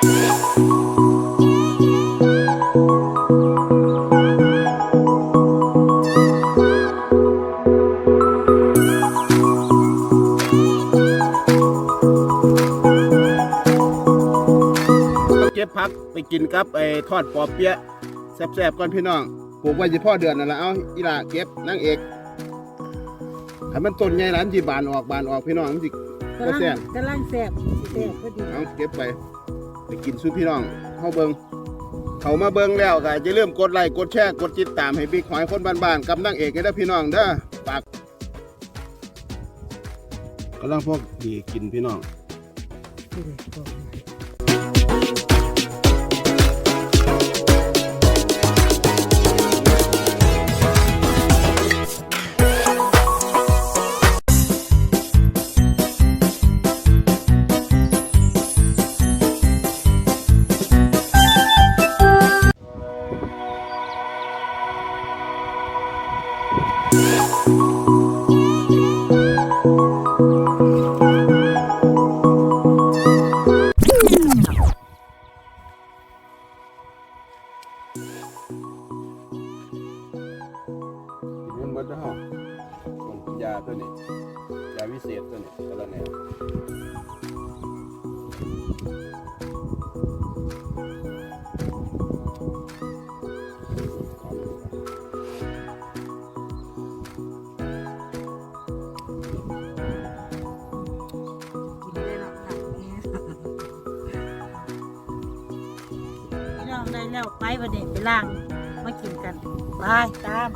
เก็บพักไปกินกับไอ้ทอดปอเปี๊ยะแซ่บๆก่อนพี่น้องปลูกไว้สิพ่อเดือนนั่นละเอาอีหล่าเก็บนางเอกถ้ามันต้นใหญ่หลานสิบานออกบานออกพี่น้องมันสิกำลังแซ่บกำลังแซ่บแซ่บพอดีเอาเก็บไป ไปกินสู้พี่น้องเฮาเบิงเขามาเบิงแล้วก็จะเริ่าลืมกดไลค์กดแชร์กดติดตามให้บิ๊กหอยคนบ้านๆกับนางเอกให้ได้อพี่น้องเด้อฝากกำลังพวกดีกินพี่น้องนี่เลยบอก เลยกินมันเบิดแล้วเฮาคนยาตัวนี้ยาวิเศษตัวนี้ตัวละแนวกินได้หรอกค่ะนี่พี่น้องได้แล้วไปวันนี้ไปล้างมากินกันไปตาม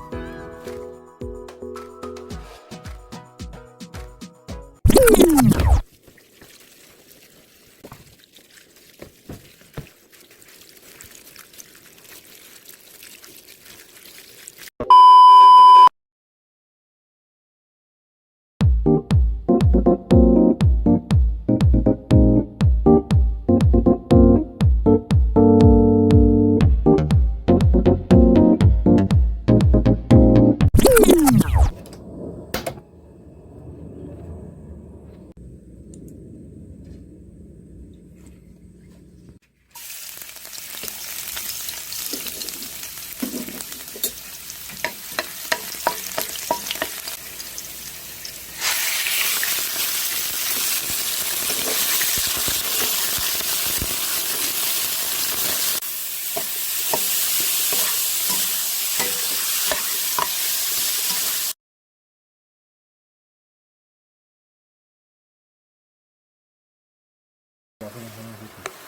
แ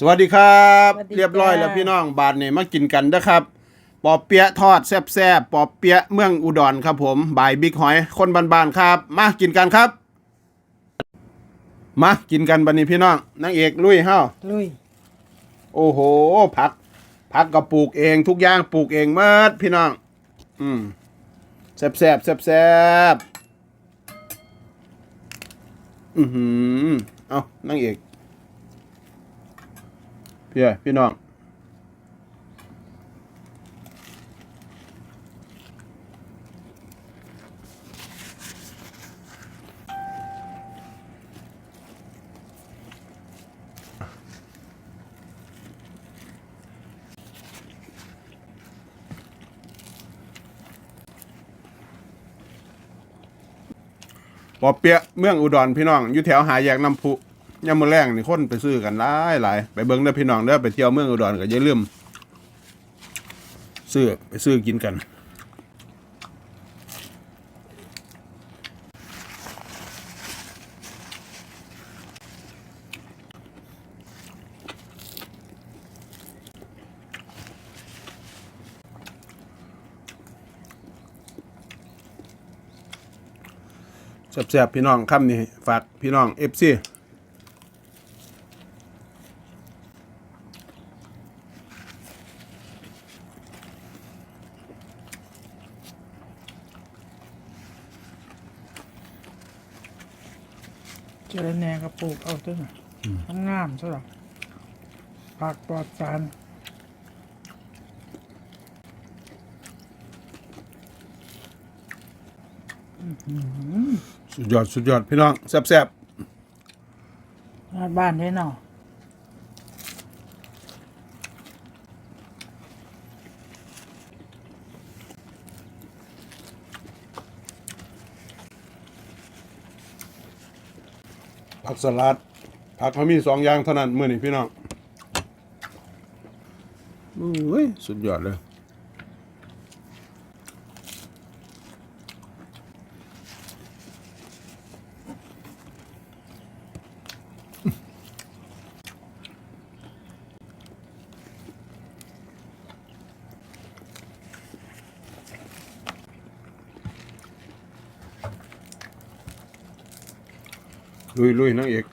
สวัสดีครับ สวัสดีเรียบร้อยจ้าแล้วพี่น้องบาทนี่มากินกันนะครับ ปอเปี๊ยะทอดแซ่บๆปอเปี๊ยะเมืองอุดรครับผมบายบิ๊กหอย คนบ้านๆครับ มากินกันครับ มากินกันบันนี้พี่น้องนางเอกลุยเฮ้าลุยโอ้โหผักผักก็ปลูกเองทุกอย่างปลูกเองหมดพี่น้อง อืมแซ่บแซ่บแซ่บแซ่บอือหือเอานางเอก พี่เอ้ยพี่น้องปอเปียเมืองอุดรพี่น้องอยู่แถวหายแยกน้ำพุ ยามมื้อแรงนี่คนไปซื้อกันหลายหลายไปเบิ่งเด้อพี่น้องเด้อไปเที่ยวเมืองอุดรก็อย่าลืมซื้อไปซื้อกินกันแซ่บๆพี่น้องคำนี้ฝากพี่น้องเอฟซี จอแหนกระปลูกเอาตัวน่ะงามๆซะหรอผักปลอดสารสุดยอด สุดยอด พี่น้องแซ่บบ้านบ้านได้เนาะ ผักสลัด ผักเขามีสองอย่างเท่านั้นเมื่อนี้พี่น้องอุ้ยสุดยอดเลย ลุยลุยนางเอก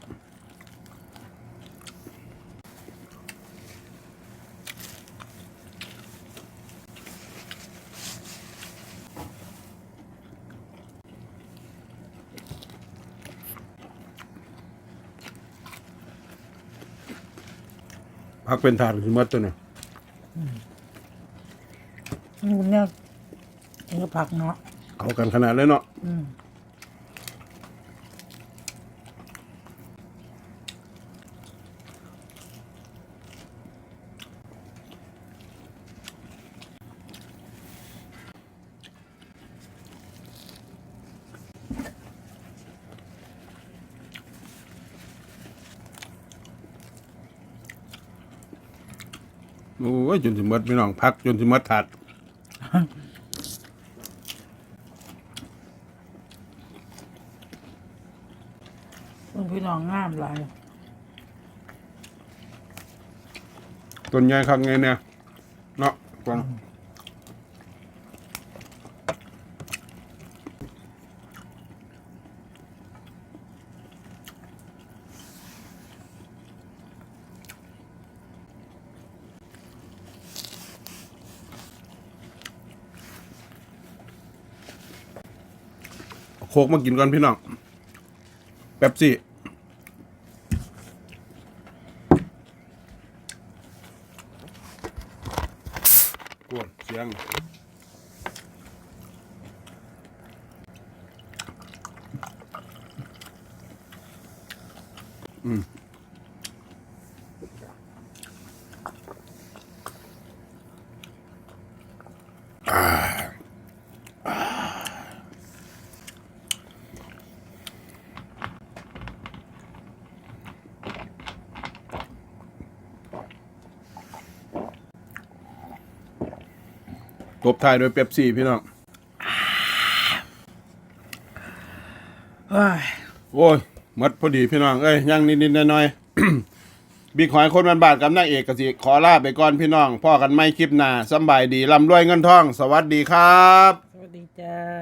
พักเป็นถาดสิหมัดตัวน่ะมันเนี่ยเออผักเนาะ เอากันขนาดเลยเนาะ อืม โอ้ยจนสิหมดพี่น้องพักจนสิหมดถาดเพิ่นพี่น้องงามหลายต้นใหญ่คักไงเนี่ยเนาะฟังเอา โคกมากินก่อนพี่น้องแป๊บซี่กวนเสียงอืม ตบท้ายด้วยเป๊ปซี่พี่น้องเอ้ยโอ้ยหมดพอดีพี่น้อง เอ้ยยังนิดๆหน่อยๆบิ๊กหอยคนบันบาทกับนางเอกกสิ ขอลาไปก่อนพี่น้อง พ่อกันไม่คลิปหน้าสำบายดีร่ำรวยเงินทอง สวัสดีครับ สวัสดีจ้า